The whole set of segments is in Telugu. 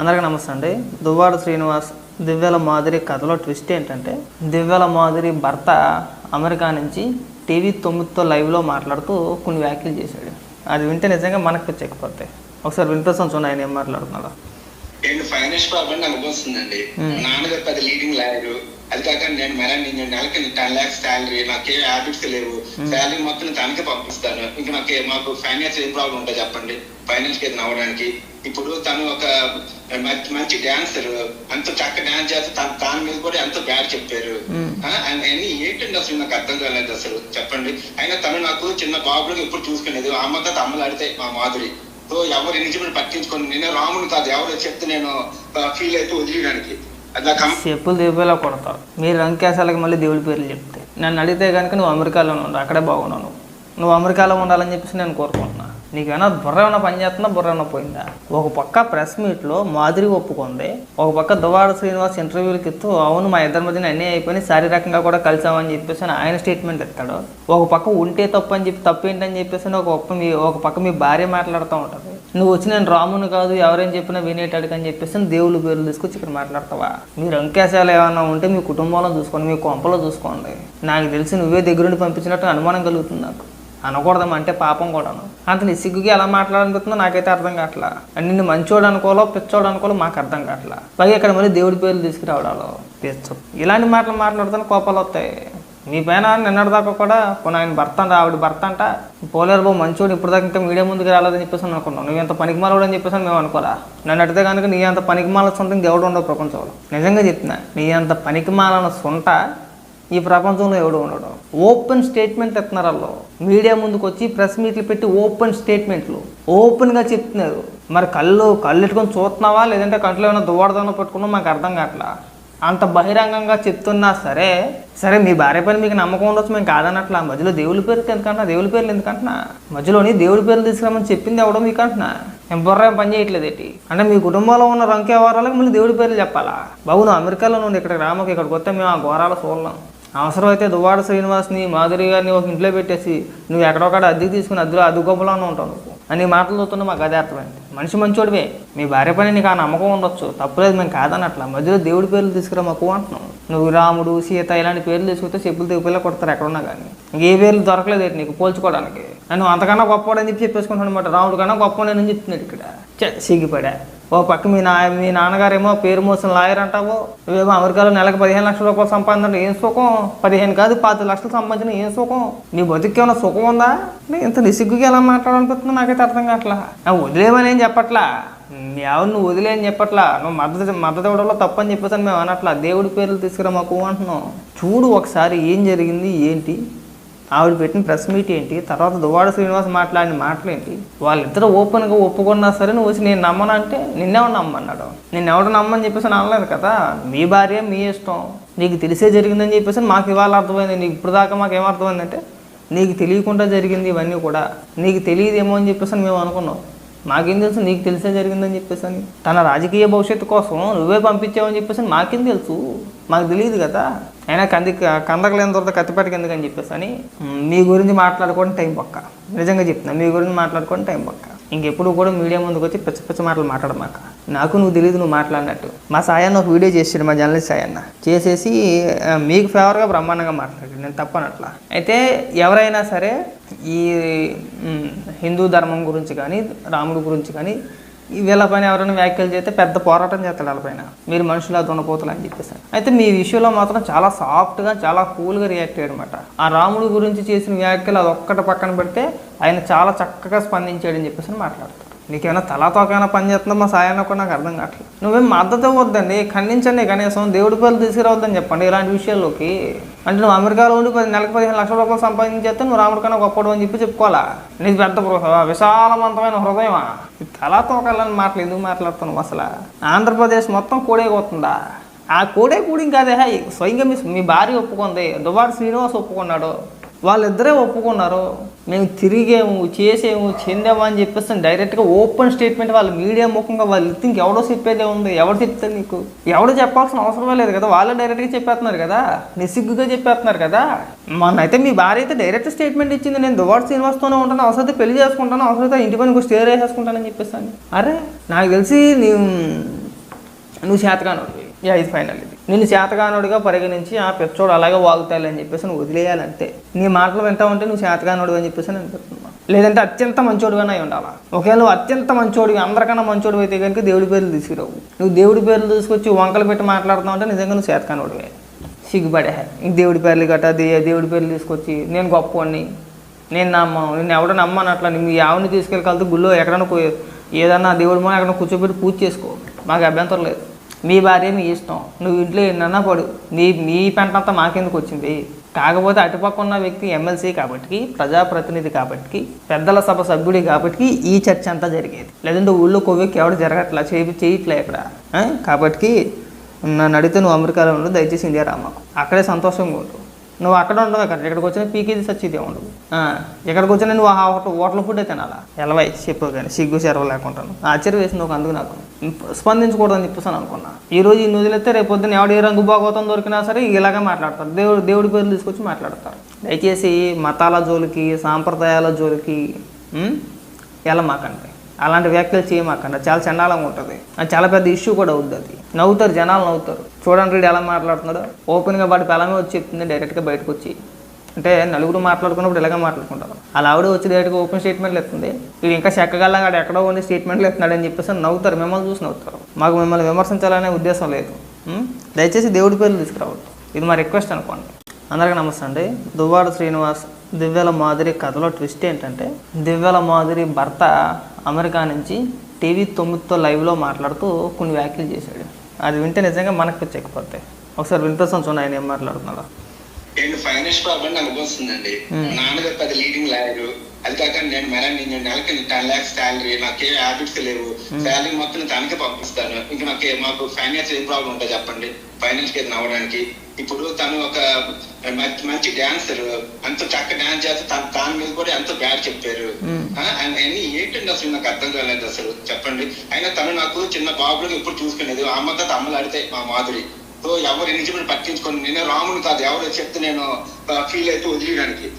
అందరికీ నమస్తే అండి. దువ్వాడ శ్రీనివాస్ దివ్యల మాదిరి కథలో ట్విస్ట్ ఏంటంటే దివ్యల మాదిరి భర్త అమెరికా నుంచి టీవీ తొమ్మిదితో లైవ్లో మాట్లాడుతూ కొన్ని వ్యాఖ్యలు చేశాడు. అది వింటే నిజంగా మనకు పిచ్చెక్కిపోతాయి ఒకసారి వినిపిస్తాం చూడండి ఆయన ఏం మాట్లాడుతున్నాడు. నేను ఫైనాన్స్ ప్రాబ్లం నాకు వస్తుందండి. మా నాన్నగారు పెద్ద లీడింగ్ లాయర్ అది కాక నేను మేడం నేను నెలకి టెన్ లాక్స్ శాలరీ నాకే హ్యాబిట్స్ లేవు. శాలరీ మొత్తం తనకే పంపిస్తాను. ఇంకా నాకు మాకు ఫైనాన్స్ ఏం ప్రాబ్లం ఉంటుంది చెప్పండి. ఫైనాన్స్కి ఏదైనా అవ్వడానికి. ఇప్పుడు తను ఒక మంచి- మంచి డాన్సర్ అంత చక్క డాన్స్ చేస్తే తన దాని మీద కూడా ఎంతో బ్యాడ్ చెప్పారు. ఏంటండి అసలు నాకు అర్థం కాలేదు అసలు చెప్పండి. అయినా తను నాకు చిన్న బాబులకు ఎప్పుడు చూసుకునేది అమ్మ తాత అమ్మలు ఆడితే మా మాధురి. సో ఎవరు ఎన్ని పట్టించుకొని. నేను రాముని కాదు ఎవరు చెప్తే నేను ఫీల్ అయితే వదిలేయడానికి. చెప్పులు దివ్యలా కొడతారు మీరు రంకేశాలకి మళ్ళీ దేవుడి పేర్లు చెప్తే. నన్ను అడిగితే కనుక నువ్వు అమెరికాలో ఉండు అక్కడే బాగున్నావు నువ్వు. అమెరికాలో ఉండాలని చెప్పేసి నేను కోరుకుంటున్నా. నీకేమైనా బుర్ర ఏమైనా పనిచేస్తుందా బుర్ర ఏమైనా పోయిందా? ఒక పక్క ప్రెస్ మీట్లో మాదిరి ఒప్పుకుంది. ఒక పక్క దువాడ శ్రీనివాస్ ఇంటర్వ్యూలకి ఇస్తూ అవును మా ఇద్దరి మధ్యన అన్నీ అయిపోయి శారీరకంగా కూడా కలిసామని చెప్పేసి అని ఆయన స్టేట్మెంట్ ఇస్తాడు. ఒక పక్క ఉంటే తప్పు అని చెప్పి తప్పు ఏంటని చెప్పేసి అని ఒక పక్క మీ ఒక పక్క మీ భార్య మాట్లాడుతూ ఉంటుంది. నువ్వు వచ్చి నేను రాముని కాదు ఎవరేం చెప్పినా వినేటాడికి అని చెప్పేసి దేవుళ్ళు పేర్లు తీసుకొచ్చి ఇక్కడ మాట్లాడతావా? మీరు అంకేశాలు ఏమైనా ఉంటే మీ కుటుంబంలో చూసుకోండి మీ కొంపలో చూసుకోండి. నాకు తెలిసి నువ్వే దగ్గరుండి పంపించినట్టు అనుమానం కలుగుతుంది నాకు. అనకూడదమ్మా అంటే పాపం కూడాను. అంత నీ సిగ్గుకి ఎలా మాట్లాడనిపిస్తుందో నాకైతే అర్థం కావట్లా. అండ్ నిన్ను మంచోడు అనుకోవాలో పిచ్చోడు అనుకోవాలో మాకు అర్థం కావట్లా. పైగా ఇక్కడ మళ్ళీ దేవుడి పేర్లు తీసుకురావడాలో పిచ్చు. ఇలాంటి మాటలు మాట్లాడుతున్న కోపాలు వస్తాయి. నీ పైన నిన్నటిదాకా కూడా పోనీ ఆయన భర్త అంట ఆవిడ భర్త అంట పోలేరు బాబు మంచోడు ఇప్పుడు దాకా ఇంకా మీడియా ముందుకు రాలేదని చెప్పేసి అని అనుకున్నాం నువ్వు ఎంత పనికిమాలోడు అని చెప్పేసి మేము అనుకోరా నన్ను అడిగితే కనుక నీ అంత పనికిమాల సొంతం దేవుడు ఉండవు ప్రపంచంలో. నిజంగా చెప్తున్నా నీ అంత పనికిమాలన సొంట ఈ ప్రపంచంలో ఎవడు ఉండడం. ఓపెన్ స్టేట్మెంట్ ఎత్తున్నారు వాళ్ళు. మీడియా ముందుకు వచ్చి ప్రెస్ మీట్లు పెట్టి ఓపెన్ స్టేట్మెంట్లు. ఓపెన్గా చెప్తున్నారు. మరి కళ్ళు కళ్ళు ఎట్టుకొని చూస్తున్నావా? లేదంటే కంట్లో ఏమైనా దువ్వాడదానో పట్టుకున్నా మాకు అర్థం కావట్లా. అంత బహిరంగంగా చెప్తున్నా సరే సరే మీ భార్య పైన మీకు నమ్మకం ఉండొచ్చు మేము కాదన్నట్లా. మధ్యలో దేవుడి పేరు ఎందుకంటున్నా? దేవుడి పేర్లు ఎందుకంటున్నా? మధ్యలోని దేవుడి పేర్లు తీసుకురామని చెప్పింది ఎవడో మీకు అంటున్నా నేను బుర్రం పని చేయట్లేదు ఏంటి? అంటే మీ కుటుంబంలో ఉన్న రంకే వారాలకు మళ్ళీ దేవుడి పేర్లు చెప్పాలా? బాబు నువ్వు అమెరికాలో నుండి ఇక్కడికి రామకు ఇక్కడికి వస్తే మేము ఆ ఘోరాలు చూడలేం. అవసరమైతే దువ్వాడ శ్రీనివాస్ని మాధురి గారిని ఒక ఇంట్లో పెట్టేసి నువ్వు ఎక్కడొక్కడ అద్దెకి తీసుకుని అద్దెలో అద్దుగొప్పలోనే ఉంటావు నువ్వు. అని మాటలు చూస్తున్న మాకు అదే అర్థమైంది. మనిషి మంచోడివే. మీ భార్య పని నీకు ఆ నమ్మకం ఉండొచ్చు. తప్పులేదు మేము కాదనట్లా. మధ్యలో దేవుడి పేర్లు తీసుకురా మాకు అంటున్నాం. నువ్వు రాముడు సీత ఇలాంటి పేర్లు తీసుకుంటే చెప్పులు తెగుపిల్ల కొడతారు ఎక్కడున్నా కానీ. ఏ పేర్లు దొరకలేదు నీకు పోల్చుకోవడానికి? నువ్వు అంతకన్నా గొప్పవాడని చెప్పి చెప్పేసుకుంటాను అనమాట రాముడు కన్నా గొప్పవాడని చెప్తున్నాడు ఇక్కడ. ఛే, సిగ్గిపడా. ఓ పక్క మీ నా మీ నాన్నగారేమో పేరు మోసిన లాయర్ అంటావు. నువ్వేమో అమెరికాలో నెలకు పదిహేను లక్షల రూపాయలు సంపాదించడం ఏం సుఖం? పదిహేను కాదు పాతి లక్షలు సంపాదించిన ఏం సుఖం? నీ బతుకు ఏమైనా సుఖం ఉందా? ఇంత నిసిగ్గుగా ఎలా మాట్లాడాలనిపిస్తుందో నాకైతే అర్థం కావట్లా. వదిలేమని ఏం చెప్పట్లా? నీ ఆవిడ నువ్వు వదిలే అని చెప్పట్లా? నువ్వు మద్దతు మద్దతు ఇవ్వడంలో తప్పని చెప్పేసి మేము అనట్లా. దేవుడి పేర్లు తీసుకురా మాకు అంటున్నాం. చూడు ఒకసారి ఏం జరిగింది ఏంటి? ఆవిడ పెట్టిన ప్రెస్ మీట్ ఏంటి? తర్వాత దువాడ శ్రీనివాస్ మాట్లాడిన మాటలు ఏంటి వాళ్ళిద్దరూ ఓపెన్గా ఒప్పుకున్నా సరే నువ్వు వచ్చి నేను నమ్మనంటే నిన్నెవడు నమ్మన్నాడు? నిన్నెవడు నమ్మని చెప్పేసి అనలేదు కదా? మీ భార్య మీ ఇష్టం. నీకు తెలిసే జరిగిందని చెప్పేసి మాకు ఇవాళ అర్థమైంది. నీకు ఇప్పుడు దాకా మాకు ఏమర్థమైందంటే నీకు తెలియకుండా జరిగింది ఇవన్నీ కూడా. నీకు తెలియదేమో అని చెప్పేసి అని మేము అనుకున్నాం. మాకేం తెలుసు? నీకు తెలిసే జరిగిందని చెప్పేసి అని. తన రాజకీయ భవిష్యత్తు కోసం నువ్వే పంపించావని చెప్పేసి అని మాకేం తెలుసు? మాకు తెలియదు కదా? అయినా కంది కందకలేని తర్వాత కత్తిపేటకి ఎందుకని చెప్పేసి అని మీ గురించి మాట్లాడుకోవడం టైం పక్క. నిజంగా చెప్తున్నా మీ గురించి మాట్లాడుకోవడం టైం పక్క. ఇంకెప్పుడు కూడా మీడియా ముందుకు వచ్చి పిచ్చ పిచ్చ మాటలు మాట్లాడమాక. నాకు నువ్వు తెలియదు నువ్వు మాట్లాడినట్టు. మా సాయన్న ఒక వీడియో చేసాడు మా జర్నలిస్ట్ సాయన్న. చేసేసి మీకు ఫేవర్గా బ్రహ్మాండంగా మాట్లాడాడు. నేను తప్పనట్లా అయితే ఎవరైనా సరే ఈ హిందూ ధర్మం గురించి కానీ రాముడి గురించి కానీ వీళ్ళ పైన ఎవరైనా వ్యాఖ్యలు చేస్తే పెద్ద పోరాటం చేస్తారు వీళ్ళపైన మీరు మనుషులు దున్నపోతలు అని చెప్పేసి అయితే మీ విషయంలో మాత్రం చాలా సాఫ్ట్గా చాలా కూల్గా రియాక్ట్ అయ్యాడు ఆ రాముడి గురించి చేసిన వ్యాఖ్యలు అది ఒక్కటి పక్కన పెడితే ఆయన చాలా చక్కగా స్పందించాడని చెప్పేసి మాట్లాడతారు నీకేమైనా తలాతోకైనా పని చేస్తుందో? మా కూడా నాకు అర్థం కావట్లేదు. నువ్వేం మద్దతు ఇవ్వద్దండి. ఖండించండి కనీసం. దేవుడి పేర్లు తీసుకురావద్దని చెప్పండి ఇలాంటి విషయాల్లోకి. అంటే నువ్వు అమెరికాలో ఉండి పది నెలకు పదిహేను లక్షల రూపాయలు సంపాదించేస్తే నువ్వు రాముడి కన్నా గొప్పడు అని చెప్పి చెప్పుకోవాలా? నీకు పెద్ద విశాలవంతమైన హృదయమా? తలా తోకాలని మాటలు ఎందుకు మాట్లాడుతున్నావు అసలు? ఆంధ్రప్రదేశ్ మొత్తం కోడైపోతుందా ఆ కోడే కూడి కాదే హై స్వయంగా మీ మీ భార్య ఒప్పుకుంది దుబారు శ్రీనివాస్ ఒప్పుకున్నాడు. వాళ్ళిద్దరే ఒప్పుకున్నారు. మేము తిరిగేము చేసేము చెందాము అని చెప్పేసి డైరెక్ట్గా ఓపెన్ స్టేట్మెంట్ వాళ్ళ మీడియా ముఖంగా వాళ్ళు ఇంక ఎవడో చెప్పేదే ఉంది. ఎవడు చెప్తారు నీకు? ఎవడో చెప్పాల్సిన అవసరమే లేదు కదా. వాళ్ళే డైరెక్ట్గా చెప్పేస్తున్నారు కదా. నిసిగ్గుగా చెప్పేస్తున్నారు కదా. మొన్న అయితే మీ భార్య అయితే డైరెక్ట్ స్టేట్మెంట్ ఇచ్చింది. నేను దువాడు శ్రీనివాస్తోనే ఉంటాను. అవసరమైతే పెళ్ళి చేసుకుంటాను. అవసరమైతే ఇంటి పని స్టేర్ వేసేసుకుంటానని చెప్పేసి అని. అరే నాకు తెలిసి నీ నువ్వు చేతగాను ఈ ఐదు ఫైనల్ ఇది. నేను శాతగానుడిగా పరిగణించి ఆ పెచ్చోడు అలాగే వాగుతాయి అని చెప్పేసి నువ్వు వదిలేయాలంటే నీ మాటలు వింటా ఉంటే నువ్వు శాతగానుడు అని చెప్పేసి నేను అనిపిస్తున్నా లేదంటే అత్యంత మంచోడుగానే అయి ఉండాలా? ఒకవేళ నువ్వు అత్యంత మంచోడివి అందరికన్నా మంచోడు అయితే కనుక దేవుడి పేర్లు తీసుకురావు. నువ్వు దేవుడి పేర్లు తీసుకొచ్చి వంకలు పెట్టి మాట్లాడుతావు అంటే నిజంగా నువ్వు చేతగానోడివే. సిగ్గుపడే. ఇంక దేవుడి పేర్లు గట్ట దే దేవుడి పేర్లు తీసుకొచ్చి నేను గొప్పవాడిని నేను నమ్మా నేను ఎవడో నమ్మను అట్లా. మీ ఆవిడని తీసుకెళ్ళి కలిసి గుళ్ళో ఎక్కడైనా ఏదన్నా దేవుడి మన ఎక్కడ కూర్చోబెట్టి పూజ చేసుకో. మాకు అభ్యంతరం లేదు. మీ భార్య మీ ఇష్టం. నువ్వు ఇంట్లో ఎన్నన్నా పడు. నీ మీ పెంటంతా మాకెందుకు వచ్చింది? కాకపోతే అటుపక్క ఉన్న వ్యక్తి ఎమ్మెల్సీ కాబట్టి ప్రజాప్రతినిధి కాబట్టి పెద్దల సభ సభ్యుడి కాబట్టి ఈ చర్చ అంతా జరిగేది. లేదంటే ఊళ్ళో కొవ్వెక్కి ఎవడు జరగట్లా? చేయి చేయట్లే ఇక్కడ. కాబట్టి నన్ను అడిగితే నువ్వు అమెరికాలో ఉండు దయచేసి ఇండియా రామాకు అక్కడే సంతోషంగా ఉండు. నువ్వు అక్కడ ఉండవు కదా. ఇక్కడికి వచ్చిన పీకేజీ సచ్చిదే ఉండవు ఇక్కడికి వచ్చిన నువ్వు ఆ హోటల్ హోటల్ ఫుడ్ తినాలా? ఎలవై చెప్పు కానీ సిగ్గు చెరవ లేకుంటాను ఆశ్చర్య వేసింది ఒక అందుకు నాకు. స్పందించకూడదని చెప్పేసాను అనుకున్నా. ఈ రోజు ఈ వదిలేస్తే రేపు పొద్దున్న ఎవడు ఏ రంగు బాగోతాం దొరికినా సరే ఇలాగే మాట్లాడతారు. దేవుడు దేవుడి పేర్లు తీసుకొచ్చి మాట్లాడతారు. దయచేసి మతాల జోలికి సాంప్రదాయాల జోలికి ఎలా వెళ్ళమాకండి అలాంటి వ్యాఖ్యలు చేయమాకండి. చాలా చండాలంగా ఉంటుంది. అది చాలా పెద్ద ఇష్యూ కూడా అవుద్ది అది. నవ్వుతారు జనాలు నవ్వుతారు. చూడండి వీడు ఎలా మాట్లాడుతున్నాడు. ఓపెన్గా వాడి పెలమే వచ్చి చెప్తుంది డైరెక్ట్గా బయటకు వచ్చి. అంటే నలుగురు మాట్లాడుకున్నప్పుడు ఇలాగే మాట్లాడుకుంటారు. అలా ఆవిడ వచ్చి డైరెక్ట్గా ఓపెన్ స్టేట్మెంట్లు ఎత్తుంది. వీడు ఇంకా చెక్కగల్లా ఆడ ఎక్కడో ఉండి స్టేట్మెంట్లు ఎత్తున్నాడు అని చెప్పేసి నవ్వుతారు మిమ్మల్ని చూసి నవ్వుతారు. మాకు మిమ్మల్ని విమర్శించాలనే ఉద్దేశం లేదు. దయచేసి దేవుడి పేర్లు తీసుకురావద్దు. ఇది మా రిక్వెస్ట్ అనుకోండి. అందరికీ నమస్తే అండి. దువ్వాడ శ్రీనివాస్ దివ్యల మాదిరి కథలో ట్విస్ట్ ఏంటంటే దివ్యల మాదిరి భర్త అమెరికా నుంచి టీవీ తొమ్మిదితో లైవ్లో మాట్లాడుతూ కొన్ని వ్యాఖ్యలు చేశాడు. అది వింటే నిజంగా మనకు చెక్కిపోతాయి ఒకసారి వినిపిస్తాం చూడండి ఆయన ఏం మాట్లాడుతున్నాడు నేను ఫైనాన్స్ ప్రాబ్లం నాకు వస్తుందండి నాన్నగారు పెద్ద లీడింగ్ లాయర్ అది కాక నేను మేడం నేను నెలకి టెన్ లాక్స్ శాలరీ నాకు ఏ హ్యాబిట్స్ లేవు. శాలరీ మొత్తం తనకే పంపిస్తాను. ఇంకా నాకు మాకు ఫైనాన్స్ ఏం ప్రాబ్లం ఉంటుందో చెప్పండి. ఫైనాన్స్కి అవ్వడానికి. ఇప్పుడు తను ఒక మంచి- మంచి డాన్సర్. ఎంతో చక్క డాన్స్ చేస్తే తన దాని మీద కూడా ఎంతో బ్యాడ్ చెప్పారు. అన్ని ఏంటండి అసలు నాకు అర్థం కాలేదు అసలు. చెప్పండి. అయినా తను నాకు చిన్న బాబులకు ఎప్పుడు చూసుకునేది. ఆ అమ్మతో అమ్మలు ఆడితే మా మాధురి సో ఎవరు ఎన్ని పట్టించుకొని. నేను రాముని కాదు. ఎవరు చెప్తే నేను ఫీల్ అయితే వదిలేయడానికి.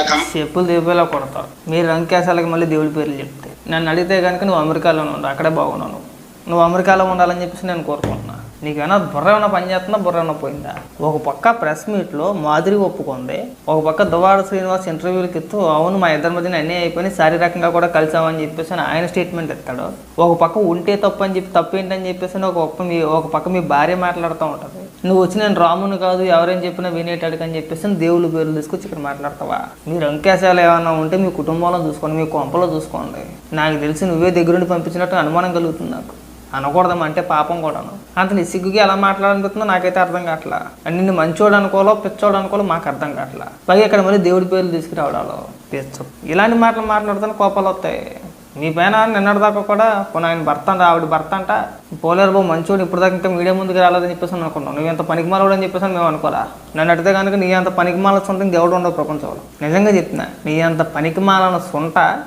అమ్మ- చెప్పులు దివ్యలా కొడతారు. మీరు రంకేశాలకి మళ్ళీ దేవుడి పేర్లు చెప్తే. నన్ను అడిగితే కనుక నువ్వు అమెరికాలోనే ఉండు. అక్కడే బాగున్నావు నువ్వు. అమెరికాలో ఉండాలని చెప్పేసి నేను కోరుకుంటున్నా నీకేమైనా బుర్ర ఏమైనా పనిచేస్తుందా బుర్ర ఏమైనా పోయిందా? ఒక పక్క ప్రెస్ మీట్లో మాదిరి ఒప్పుకుంది. ఒక పక్క దువాడ శ్రీనివాస్ ఇంటర్వ్యూలకి ఇస్తూ అవును మా ఇద్దరి మధ్యన అన్నీ అయిపోయి శారీరకంగా కూడా కలిసామని చెప్పేసి అని ఆయన స్టేట్మెంట్ ఇస్తాడు. ఒక పక్క ఉంటే తప్పు అని చెప్పి తప్పు ఏంటని చెప్పేసి అని ఒక పక్క మీ ఒక పక్క మీ భార్య మాట్లాడుతూ ఉంటుంది. నువ్వు వచ్చి నేను రాముని కాదు ఎవరేం చెప్పినా వినేటాడు అని చెప్పేసి దేవుళ్ళు పేర్లు తీసుకొచ్చి ఇక్కడ మాట్లాడతావా? మీరు అంకేశాలు ఏమైనా ఉంటే మీ కుటుంబంలో చూసుకోండి మీ కొంపలో చూసుకోండి. నాకు తెలిసి నువ్వే దగ్గరుండి పంపించినట్టు అనుమానం కలుగుతుంది నాకు. అనకూడదు అంటే పాపం కూడాను. అంత నిసిగ్గుగా ఎలా మాట్లాడాలనిపిస్తుందో నాకైతే అర్థం కావట్లా. నిన్ను మంచోడు అనుకోవాలో పిచ్చోడు అనుకోవాలో మాకు అర్థం కావట్లా. పైగా ఇక్కడ మళ్ళీ దేవుడి పేర్లు తీసుకురావడాలో. పిచ్చ. ఇలాంటి మాటలు మాట్లాడితే కోపాలు వస్తాయి. నీ పైన నిన్నటిదాకా కూడా పోనీ ఆయన భర్త అంట ఆవిడ భర్త అంట. పోలేరు బాబు మంచోడు ఇప్పుడు దాకా ఇంకా మీడియా ముందుకు రాలేదని చెప్పేసి అని అనుకున్నాం నువ్వు ఎంత పనికిమాలడు అని చెప్పేసి మేము అనుకోరా నన్ను అడిగితే కనుక నీ అంత పనికిమాల సొంత దేవుడు ఉండవు ప్రపంచంలో. నిజంగా చెప్తున్నా నీ అంత పనికిమాలను సొంట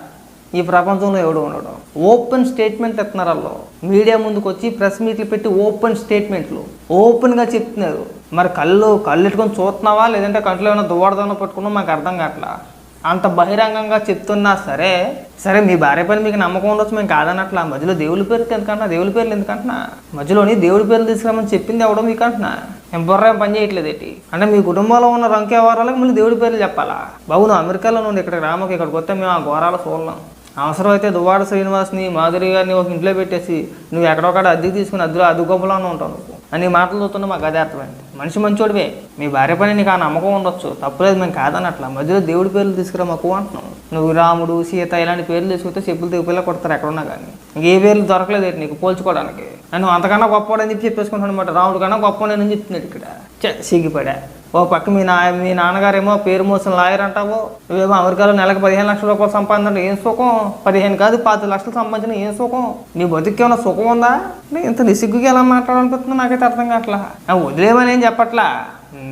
ఈ ప్రపంచంలో ఎవడు ఉండడం. ఓపెన్ స్టేట్మెంట్ ఎత్తున్నారు వాళ్ళు. మీడియా ముందుకు వచ్చి ప్రెస్ మీట్లు పెట్టి ఓపెన్ స్టేట్మెంట్లు. ఓపెన్గా చెప్తున్నారు. మరి కళ్ళు కళ్ళు ఎట్టుకొని చూస్తున్నావా? లేదంటే కంట్లో ఏమైనా దువ్వాడదాన పట్టుకున్నా మాకు అర్థం కావట్లా. అంత బహిరంగంగా చెప్తున్నా సరే సరే మీ భార్య పైన మీకు నమ్మకం ఉండొచ్చు మేము కాదనట్లా. మధ్యలో దేవుడి పేరు ఎందుకంటున్నా? దేవుడి పేర్లు ఎందుకంటున్నా? మధ్యలోని దేవుడి పేర్లు తీసుకురామని చెప్పింది ఎవడో మీకు అంటున్నా నేను బుర్రేం పని చేయట్లేదు ఏంటి? అంటే మీ కుటుంబంలో ఉన్న రంకే వారాలకు మళ్ళీ దేవుడి పేర్లు చెప్పాలా? బాబు నువ్వు అమెరికాలో నుండి ఇక్కడికి రామకు ఇక్కడికి వస్తే మేము ఆ ఘోరాలు చూడలేం. అవసరం అయితే దువ్వాడ శ్రీనివాస్ని మాధురి గారిని ఒక ఇంట్లో పెట్టేసి నువ్వు ఎక్కడొక్కడ అద్దెకి తీసుకుని అద్దెలో అద్దె గొప్పలోనే ఉంటావు నువ్వు. అని మాటలు చూస్తున్నా మాకు అదే అర్థమైంది. మనిషి మంచోడివే. మీ భార్య పని నీకు ఆ నమ్మకం ఉండొచ్చు. తప్పులేదు మేము కాదనట్లా. మధ్యలో దేవుడి పేర్లు తీసుకురా మాకు అంటున్నాం. నువ్వు రాముడు సీత ఇలాంటి పేర్లు తీసుకుంటే చెప్పులు తెప్పులా కొడతారు ఎక్కడున్నా కానీ ఏ పేర్లు దొరకలేదు నీకు పోల్చుకోవడానికి? నువ్వు అంతకన్నా గొప్పవాడని చెప్పి చెప్పేసుకుంటాను అనమాట రాముడు కన్నా గొప్పవాడని చెప్తున్నాడు ఇక్కడ. ఛే, సిగ్గిపడా. ఓ పక్క మీ నా మీ నాన్నగారేమో పేరు మోసిన లాయర్ అంటావు? నువ్వేమో అమెరికాలో నెలకు పదిహేను లక్షల రూపాయలు సంపాదించండి ఏం సుఖం? పదిహేను కాదు పాతి లక్షలు సంపాదించిన ఏం సుఖం? నీ బతికి ఏమైనా సుఖం ఉందా? నీ ఇంత నిసిగ్గుగా ఎలా మాట్లాడాలనిపిస్తుందో నాకైతే అర్థం కావట్లా. వదిలేమని ఏం చెప్పట్లా?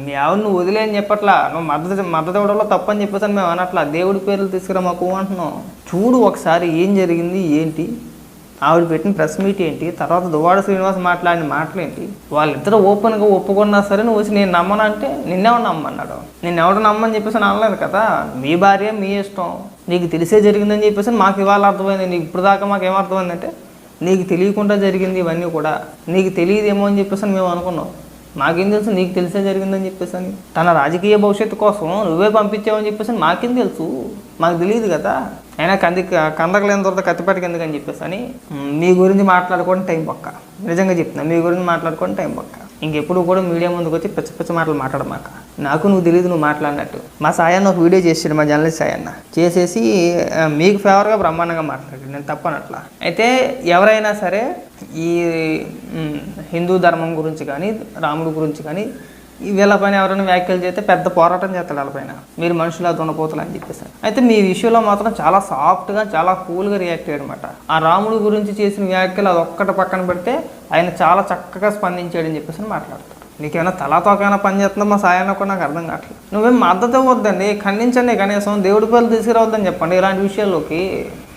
మీ ఆవిడ నువ్వు వదిలే అని చెప్పట్లా? నువ్వు మద్దతు మద్దతు ఇవ్వడంలో తప్పని చెప్పేసి మేము అనట్లా. దేవుడి పేర్లు తీసుకురా మాకు అంటున్నాం. చూడు ఒకసారి ఏం జరిగింది ఏంటి? ఆవిడ పెట్టిన ప్రెస్ మీట్ ఏంటి? తర్వాత దువాడ శ్రీనివాస్ మాట్లాడిన మాటలు ఏంటి వాళ్ళిద్దరూ ఓపెన్గా ఒప్పుకున్నా సరే నువ్వు వచ్చి నేను నమ్మనంటే నిన్నెవడు నమ్మన్నాడు? నేను ఎవడు నమ్మని చెప్పేసి అనలేదు కదా? మీ భార్య మీ ఇష్టం. నీకు తెలిసే జరిగిందని చెప్పేసి మాకు ఇవాళ అర్థమైంది. నీకు ఇప్పుడు దాకా మాకు ఏం అర్థమైందంటే నీకు తెలియకుండా జరిగింది ఇవన్నీ కూడా. నీకు తెలియదేమో అని చెప్పేసి అని మేము అనుకున్నాం. మాకేం తెలుసు? నీకు తెలిసే జరిగిందని చెప్పేసి అని. తన రాజకీయ భవిష్యత్తు కోసం నువ్వే పంపించావని చెప్పేసి మాకేం తెలుసు? మాకు తెలియదు కదా. అయినా కంది కందకలేని తర్వాత కత్తిపట్టుకు ఎందుకని చెప్పేసి అని మీ గురించి మాట్లాడుకోవడం టైం పక్క. నిజంగా చెప్తున్నా మీ గురించి మాట్లాడుకోవడం టైం పక్క. ఇంకెప్పుడు కూడా మీడియా ముందుకు వచ్చి పిచ్చ పిచ్చ మాటలు మాట్లాడమాక. నాకు నువ్వు తెలియదు నువ్వు మాట్లాడినట్టు. మా సాయన్న ఒక వీడియో చేసాడు మా జర్నలిస్ట్ సాయన్న. చేసేసి మీకు ఫేవర్గా బ్రహ్మాండంగా మాట్లాడాడు నేను తప్పనట్లా. అయితే ఎవరైనా సరే ఈ హిందూ ధర్మం గురించి కానీ రాముడి గురించి కానీ వీళ్ళ పైన ఎవరైనా వ్యాఖ్యలు చేస్తే పెద్ద పోరాటం చేస్తాడు వాళ్ళపైన మీరు మనుషులా దున్నపోతలు అని చెప్పేసి అయితే మీ విషయంలో మాత్రం చాలా సాఫ్ట్గా చాలా కూల్గా రియాక్ట్ అయ్యాడనమాట ఆ రాముడి గురించి చేసిన వ్యాఖ్యలు అది ఒక్కటి పక్కన పెడితే ఆయన చాలా చక్కగా స్పందించాడని చెప్పేసి అని మాట్లాడతారు నీకేమైనా తలాతోకైనా పని చేస్తుందో మా సాయన్న కూడా నాకు అర్థం కావట్లేదు. నువ్వేం మద్దతు ఇవ్వద్దండి ఖండించండి కనీసం దేవుడి పేర్లు తీసుకురావద్దని చెప్పండి ఇలాంటి విషయాల్లోకి.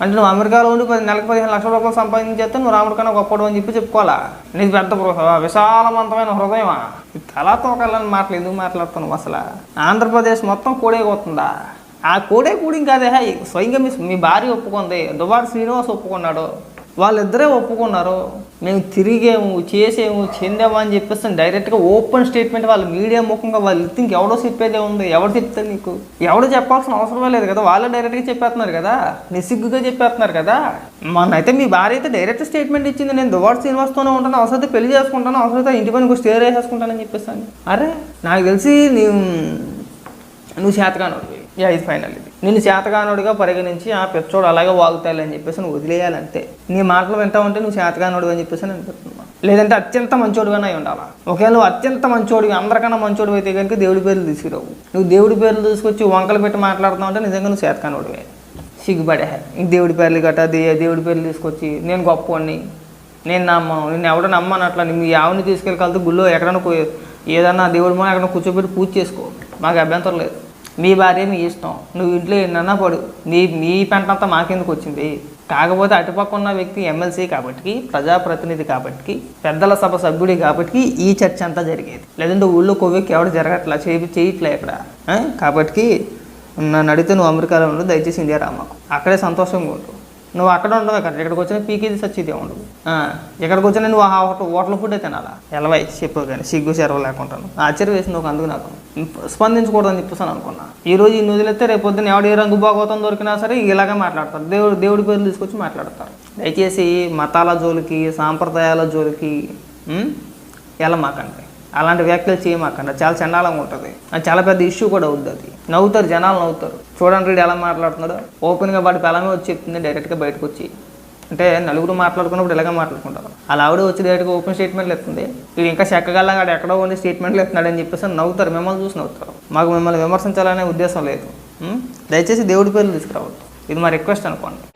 అంటే నువ్వు అమెరికాలో ఉండి పది నెలకు పదిహేను లక్షల రూపాయలు సంపాదించేస్తే నువ్వు రాముడి కన్నా గొప్పడు అని చెప్పి చెప్పుకోవాలా? నీకు పెద్ద గృహ విశాలవంతమైన హృదయమా? తలా తోకాలని మాటలు ఎందుకు మాట్లాడుతున్నావు అసలు? ఆంధ్రప్రదేశ్ మొత్తం కోడేకొస్తుందా ఆ కోడే కూడింగ్ కాదే స్వయంగా మీ మీ భార్య ఒప్పుకుంది దుబారి శ్రీనివాస్ ఒప్పుకున్నాడు. వాళ్ళిద్దరే ఒప్పుకున్నారు. మేము తిరిగేము చేసేము చెందాము అని చెప్పేసి డైరెక్ట్గా ఓపెన్ స్టేట్మెంట్ వాళ్ళ మీడియా ముఖంగా వాళ్ళు ఇంక ఎవడో చెప్పేదే ఉంది. ఎవడు చెప్తారు నీకు? ఎవడు చెప్పాల్సిన అవసరమే లేదు కదా. వాళ్ళే డైరెక్ట్గా చెప్పేస్తున్నారు కదా. నిసిగ్గుగా చెప్పేస్తున్నారు కదా. మొన్నైతే మీ భార్య అయితే డైరెక్ట్ స్టేట్మెంట్ ఇచ్చింది. నేను దువాడు శ్రీనివాస్తోనే ఉంటాను. అవసరమైతే పెళ్ళి చేసుకుంటాను. అవసరమైతే ఇంటి పని స్టే వేసేసుకుంటానని చెప్పేసి అరే నాకు తెలిసి నీవు నువ్వు చేతగానోడివి. యా ఇది ఫైనల్ ఇది నేను చేతగానోడిగా పరిగణించి ఆ పెచ్చోడు అలాగే వాగుతాయి అని చెప్పేసి నువ్వు వదిలేయాలంతే. నీ మాటలు వింటావంటే నువ్వు చేతగానుడు అని చెప్పేసి నేను లేదంటే అత్యంత మంచోడుగానే అయి ఉండాలా? ఒకవేళ నువ్వు అత్యంత మంచోడివి అందరికన్నా మంచోడు అయితే కనుక దేవుడి పేర్లు తీసుకురావు. నువ్వు దేవుడి పేర్లు తీసుకొచ్చి వంకలు పెట్టి మాట్లాడుతావు అంటే నిజంగా నువ్వు చేతగానోడివే. సిగ్గుపడే. దేవుడి పేర్లు గట్టా దే- దేవుడి పేర్లు తీసుకొచ్చి నేను గొప్పవాడిని నేను నమ్మను. నేను ఎవడో నమ్మను అట్లా. మీ ఆవుని తీసుకెళ్ళి కలిసి గుళ్ళో ఎక్కడైనా ఏదన్నా దేవుడి మన ఎక్కడ కూర్చోబెట్టి పూజ చేసుకో. మాకు అభ్యంతరం లేదు. మీ భార్య మీ ఇష్టం. నువ్వు ఇంట్లో ఎన్నన్నా పడు. మీ మీ పంటంతా మాకెందుకు వచ్చింది? కాకపోతే అటుపక్క ఉన్న వ్యక్తి ఎమ్మెల్సీ కాబట్టి ప్రజాప్రతినిధి కాబట్టి పెద్దల సభ సభ్యుడి కాబట్టి ఈ చర్చ అంతా జరిగేది. లేదంటే ఊళ్ళో కొవ్వెక్కి ఎవడు జరగట్లా? చేయి చేయట్లే ఇక్కడ. కాబట్టి నన్ను అడిగితే నువ్వు అమెరికాలో ఉండు దయచేసి ఇండియా రామాకు అక్కడే సంతోషంగా ఉండు. నువ్వు అక్కడ ఉండవు అక్కడ ఇక్కడికి వచ్చిన పీకేది సచ్చిదే ఉండవు ఇక్కడికి వచ్చిన నువ్వు ఆ హోటల్ హోటల్ ఫుడ్ తినాలా? ఎలవై చెప్పు కానీ సిగ్గు చెరవ లేకుంటాను ఆశ్చర్య వేసింది ఒక అందుకు నాకు. స్పందించకూడదని చెప్పేసాను అనుకున్నా. ఈ రోజు ఇన్ని వదిలేస్తే రేపు పొద్దున్న ఎవడు ఏ రంగు భాగవతం దొరికినా సరే ఇలాగే మాట్లాడతారు. దేవుడు దేవుడి పేర్లు తీసుకొచ్చి మాట్లాడతారు. దయచేసి మతాల జోలికి సాంప్రదాయాల జోలికి ఉం? వెళ్ళమాకండి. అలాంటి వ్యాఖ్యలు చేయమాకండి. చాలా చండాలంగా ఉంటుంది. అది చాలా పెద్ద ఇష్యూ కూడా అవుద్ది అది. నవ్వుతారు జనాలు నవ్వుతారు. చూడండి వీడు ఎలా మాట్లాడుతున్నాడు. ఓపెన్గా వాడి పెలమే వచ్చి చెప్తుంది డైరెక్ట్గా బయటకు వచ్చి. అంటే నలుగురు మాట్లాడుకున్నప్పుడు ఇలాగే మాట్లాడుకుంటారు. అలా ఆవిడ వచ్చి డైరెక్ట్గా ఓపెన్ స్టేట్మెంట్లు ఎత్తుంది. వీడు ఇంకా చెక్కగల్లా ఆడ ఎక్కడో ఉండి స్టేట్మెంట్లు ఎత్తున్నాడు అని చెప్పేసి నవ్వుతారు మిమ్మల్ని చూసి నవ్వుతారు. మాకు మిమ్మల్ని విమర్శించాలనే ఉద్దేశం లేదు. దయచేసి దేవుడి పేర్లు తీసుకురావద్దు. ఇది మా రిక్వెస్ట్ అనుకోండి.